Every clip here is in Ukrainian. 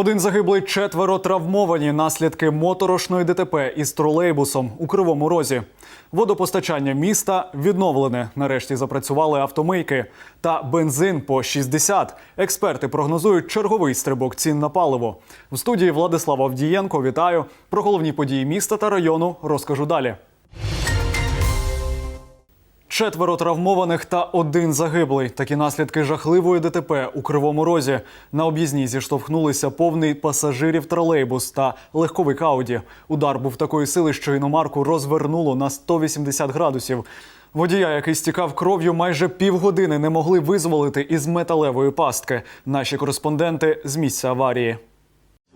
Один загиблий, четверо травмовані наслідки моторошної ДТП із тролейбусом у Кривому Розі. Водопостачання міста відновлене. Нарешті запрацювали автомийки. Та бензин по 60. Експерти прогнозують черговий стрибок цін на паливо. В студії Владислава Авдієнко вітаю. Про головні події міста та району розкажу далі. Четверо травмованих та один загиблий. Такі наслідки жахливої ДТП у Кривому Розі. На об'їзній зіштовхнулися повний пасажирів тролейбус та легковик Ауді. Удар був такої сили, що іномарку розвернуло на 180 градусів. Водія, який стікав кров'ю, майже півгодини не могли визволити із металевої пастки. Наші кореспонденти з місця аварії.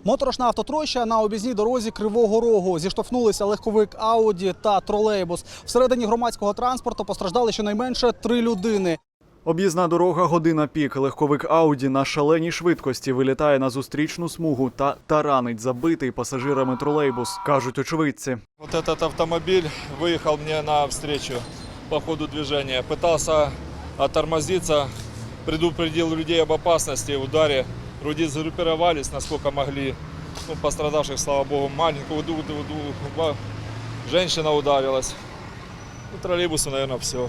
Моторошна автотроща на об'їзній дорозі Кривого Рогу. Зіштовхнулися легковик Ауді та тролейбус. Всередині громадського транспорту постраждали щонайменше три людини. Об'їзна дорога година пік. Легковик Ауді на шаленій швидкості вилітає на зустрічну смугу та таранить забитий пасажирами тролейбус, кажуть очевидці. Вот этот автомобиль выехал мне навстречу по ходу движения. Пытался оттормозиться, предупредил людей об опасности, ударе. Люди сгруппировались, насколько могли. Ну, пострадавших, слава богу, маленькую ду- ду- ду- женщина ударилась. Ну, троллейбусу, наверное, все.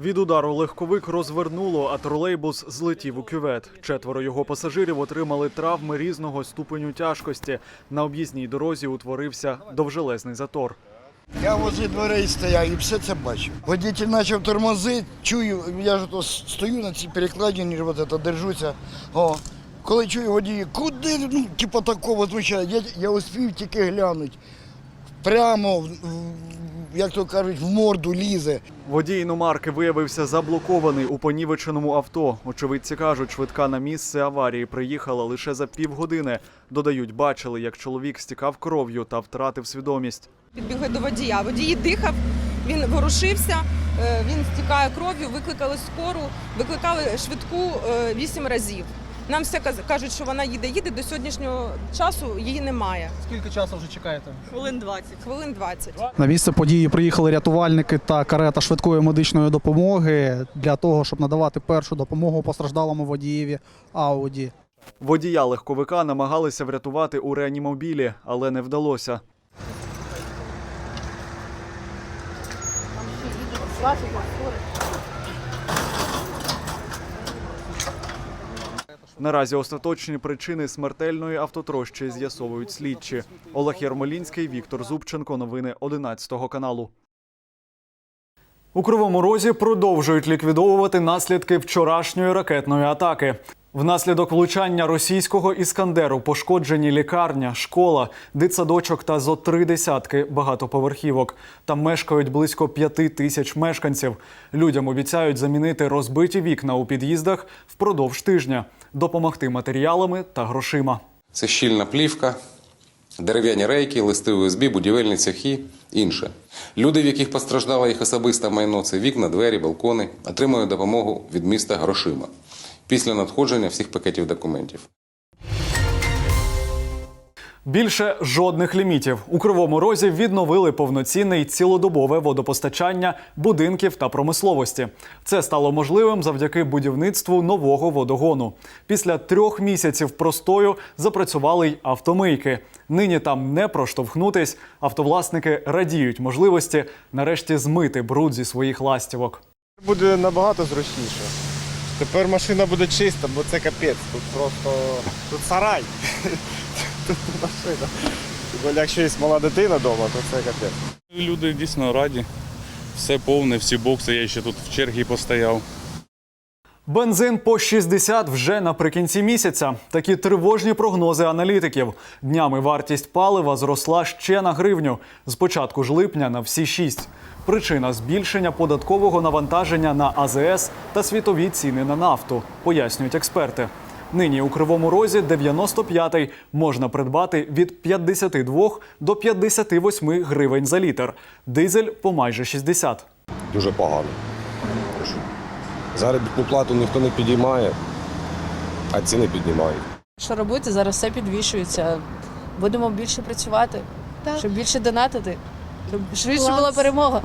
Від удару легковик розвернуло, а тролейбус злетів у кювет. Четверо його пасажирів отримали травми різного ступеню тяжкості. На об'їзній дорозі утворився довжелезний затор. Я возле дверей стояв і все це бачив. Водитель почав тормозити, чую, я ж то стою на цій перекладині, вот это, держуся. О, коли чую водій, куди, ну, типу такого звучає, я, я успів тільки глянути. Прямо, як то кажуть, в морду лізе. Водій іномарки виявився заблокований у понівеченому авто. Очевидці кажуть, швидка на місце аварії приїхала лише за півгодини. Додають, бачили, як чоловік стікав кров'ю та втратив свідомість. Підбігли до водія. Водій дихав, він ворушився, е, він стікає кров'ю, викликали скору, викликали швидку е, вісім разів. Нам все кажуть, що вона їде, їде до сьогоднішнього часу її немає. Скільки часу вже чекаєте? Хвилин 20. Хвилин 20. На місце події приїхали рятувальники та карета швидкої медичної допомоги для того, щоб надавати першу допомогу постраждалому водієві Ауді. Водія легковика намагалися врятувати у реанімобілі, але не вдалося. Наразі остаточні причини смертельної автотрощі з'ясовують слідчі. Олег Ярмолінський, Віктор Зубченко. Новини 11 каналу. У Кривому Розі продовжують ліквідовувати наслідки вчорашньої ракетної атаки. Внаслідок влучання російського іскандеру пошкоджені лікарня, школа, дитсадочок та зо три десятки багатоповерхівок. Там мешкають близько п'яти тисяч мешканців. Людям обіцяють замінити розбиті вікна у під'їздах впродовж тижня, допомогти матеріалами та грошима. Це щільна плівка, дерев'яні рейки, листи УСБ, будівельні цехи, інше. Люди, в яких постраждало їх особисте майно, це вікна, двері, балкони, отримують допомогу від міста грошима після надходження всіх пакетів документів. Більше жодних лімітів у кривому розі відновили повноцінне й цілодобове водопостачання будинків та промисловості. Це стало можливим завдяки будівництву нового водогону. Після трьох місяців простою запрацювали й автомийки. Нині там не проштовхнутись. Автовласники радіють можливості нарешті змити бруд зі своїх ластівок. Буде набагато зручніше. Тепер машина буде чиста, бо це капець. Тут просто тут сарай. Тут не машина. Тим якщо є мала дитина вдома, то це капець. Люди дійсно раді. Все повне, всі бокси. Я ще тут в чергі постояв. Бензин по 60 вже наприкінці місяця. Такі тривожні прогнози аналітиків. Днями вартість палива зросла ще на гривню. З початку ж липня на всі 6. Причина збільшення податкового навантаження на АЗС та світові ціни на нафту, пояснюють експерти. Нині у Кривому Розі 95-й можна придбати від 52 до 58 гривень за літр. Дизель по майже 60. дуже погано. Заробітну плату ніхто не підіймає, а ціни піднімають. Що робити? Зараз все підвішується. Будемо більше працювати, щоб більше донатити, щоб швидше була перемога.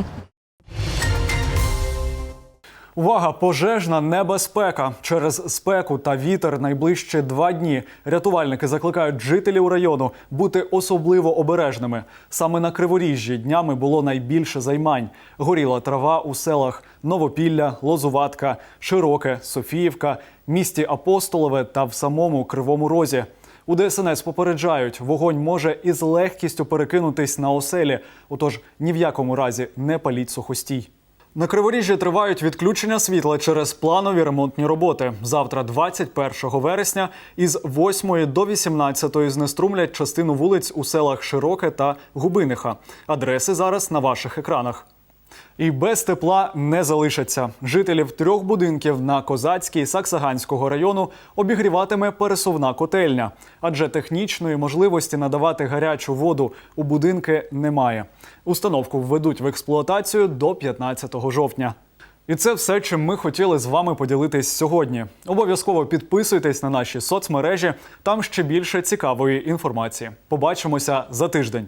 Увага! Пожежна небезпека. Через спеку та вітер найближчі два дні рятувальники закликають жителів району бути особливо обережними. Саме на Криворіжжі днями було найбільше займань. Горіла трава у селах Новопілля, Лозуватка, Широке, Софіївка, місті Апостолове та в самому Кривому Розі. У ДСНС попереджають, вогонь може із легкістю перекинутись на оселі. Отож, ні в якому разі не паліть сухостій. На Криворіжжі тривають відключення світла через планові ремонтні роботи. Завтра, 21 вересня, із 8 до 18 знеструмлять частину вулиць у селах Широке та Губиниха. Адреси зараз на ваших екранах. І без тепла не залишаться. Жителів трьох будинків на Козацькій Саксаганського району обігріватиме пересувна котельня, адже технічної можливості надавати гарячу воду у будинки немає. Установку введуть в експлуатацію до 15 жовтня. І це все, чим ми хотіли з вами поділитись сьогодні. Обов'язково підписуйтесь на наші соцмережі. Там ще більше цікавої інформації. Побачимося за тиждень.